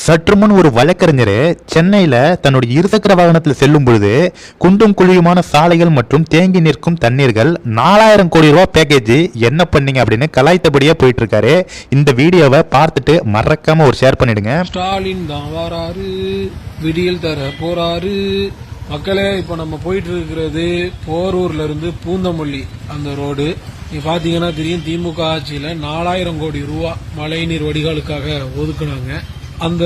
சற்று முன் ஒரு வழக்கறிஞர் சென்னையில் தன்னுடைய இருசக்கர வாகனத்தில் செல்லும் பொழுது குண்டும் குழியுமான சாலைகள் மற்றும் தேங்கி நிற்கும் தண்ணீர்கள் நாலாயிரம் கோடி ரூபா பேக்கேஜ் என்ன பண்ணீங்க அப்படின்னு கலாய்த்தபடியே போயிட்டு இருக்காரு இந்த வீடியோவை பார்த்துட்டு மறக்காம ஒரு ஷேர் பண்ணிடுங்க. ஸ்டாலின் தான் வராரு விடியல் தர போறாரு. மக்களே இப்போ நம்ம போயிட்டு இருக்கிறது போரூர்ல இருந்து பூந்தமல்லி அந்த ரோடு. நீங்க பாத்தீங்கன்னா தெரியும் திமுக ஆட்சியில நாலாயிரம் கோடி ரூபா மழைநீர் வடிகாலுக்காக ஒதுக்குனாங்க. அந்த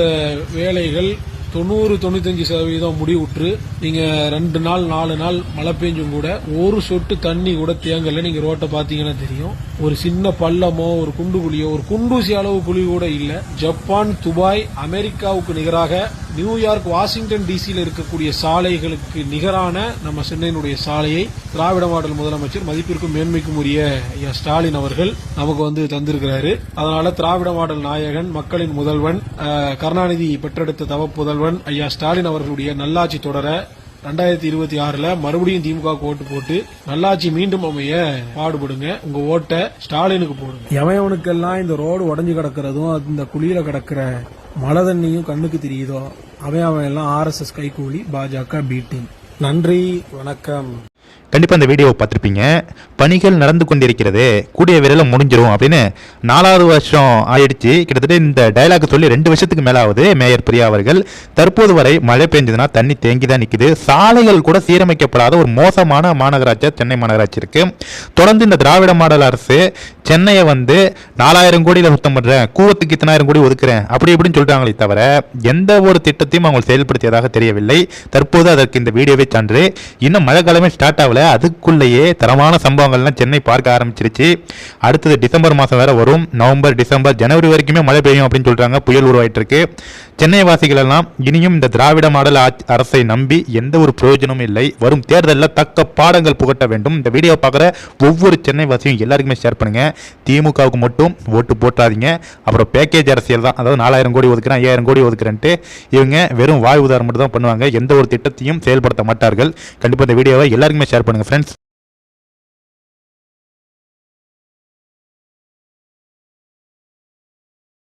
வேலைகள் தொண்ணூறு தொண்ணூத்தஞ்சு சதவீதம் முடிவுற்று நீங்க ரெண்டு நாள் நாலு நாள் மழை பெஞ்சும் கூட ஒரு சொட்டு தண்ணி கூட தேங்கல. நீங்க ரோட்டை பாத்தீங்கன்னா தெரியும். ஒரு சின்ன பள்ளமோ ஒரு குண்டு குழியோ ஒரு குண்டூசி அளவு குழி கூட இல்ல. ஜப்பான் துபாய் அமெரிக்காவுக்கு நிகராக நியூயார்க் வாஷிங்டன் டிசியில் இருக்கக்கூடிய சாலைகளுக்கு நிகரான நம்ம சென்னையினுடைய சாலையை திராவிட மாடல் முதலமைச்சர் மதிப்பிற்கும் மேன்மைக்கும் உரிய ஐயா ஸ்டாலின் அவர்கள் நமக்கு வந்து தந்திருக்கிறாரு. அதனால திராவிட மாடல் நாயகன் மக்களின் முதல்வன் கருணாநிதி பெற்றெடுத்த தவ புதல்வன் ஐயா ஸ்டாலின் அவர்களுடைய நல்லாட்சி தொடர ரெண்டாயிரத்தி இருபத்தி ஆறுல மறுபடியும் திமுக ஓட்டு போட்டு நல்லாட்சி மீண்டும் அமைய பாடுபடுங்க. உங்க ஓட்டை ஸ்டாலினுக்கு போடுங்க. எவனுக்கெல்லாம் இந்த ரோடு உடஞ்சு கிடக்கிறதும் இந்த குளியில கிடக்கிற மழை தண்ணியும் கண்ணுக்கு தெரியுதோ? அவன் அவன் எல்லாம் ஆர்எஸ்எஸ் கைகூலி பாஜக பீட்டிங் நன்றி வணக்கம். கண்டிப்பாக இந்த வீடியோவை பார்த்துருப்பீங்க. பணிகள் நடந்து கொண்டிருக்கிறது. கூடிய விரைவில் முடிஞ்சிடும் அப்படின்னு நாலாவது வருஷம் ஆயிடுச்சு. கிட்டத்தட்ட இந்த டைலாக் சொல்லி ரெண்டு வருஷத்துக்கு மேலே ஆகுது மேயர் பிரியா அவர்கள் தற்போது வரை மழை பெஞ்சதுன்னா தண்ணி தேங்கி தான் நிற்குது சாலைகள் கூட சீரமைக்கப்படாத ஒரு மோசமான மாநகராட்சியாக சென்னை மாநகராட்சி இருக்கு. தொடர்ந்து இந்த திராவிட மாடல் அரசு சென்னையை வந்து நாலாயிரம் கோடியில் சுத்தம் பண்ணுறேன் கூவத்துக்கு இத்தனாயிரம் கோடி ஒதுக்குறேன் அப்படி இப்படின்னு சொல்கிறாங்களே தவிர எந்த ஒரு திட்டத்தையும் அவங்க செயல்படுத்தியதாக தெரியவில்லை. தற்போது அதற்கு இந்த வீடியோவே சான்று இன்னும் மழை காலமே ஸ்டார்ட் ஆகல. அதுக்குள்ளேயே தரமான சம்பவங்கள்லாம் சென்னை பார்க்க ஆரம்பிச்சிருச்சு. அடுத்தது டிசம்பர் மாதம் வேறு வரும். நவம்பர் டிசம்பர் ஜனவரி வரைக்குமே மழை பெய்யும் அப்படின்னு சொல்கிறாங்க புயல் உருவாயிட்டு இருக்கு சென்னை வாசிகள் எல்லாம் இனியும் இந்த திராவிட மாடல் அரசை நம்பி எந்த ஒரு பிரயோஜனமும் இல்லை. வரும் தேர்தலில் தக்க பாடங்கள் புகட்ட வேண்டும். இந்த வீடியோ பார்க்குற ஒவ்வொரு சென்னை வாசியும் எல்லாருக்குமே ஷேர் பண்ணுங்க. திமுகவுக்கு மட்டும் ஓட்டு போட்டாதீங்க. அப்புறம் பேக்கேஜ் அரசியல் தான். அதாவது நாலாயிரம் கோடி ஒதுக்குறேன் ஐயாயிரம் கோடி ஒதுக்குறேன்ட்டு இவங்க வெறும் வாய் உதாரணம் மட்டும் தான் பண்ணுவாங்க. எந்த ஒரு திட்டத்தையும் செயல்படுத்த மாட்டார்கள். கண்டிப்பாக இந்த வீடியோவை எல்லாருக்குமே ஷேர் பண்ணுங்கள் ஃப்ரெண்ட்ஸ்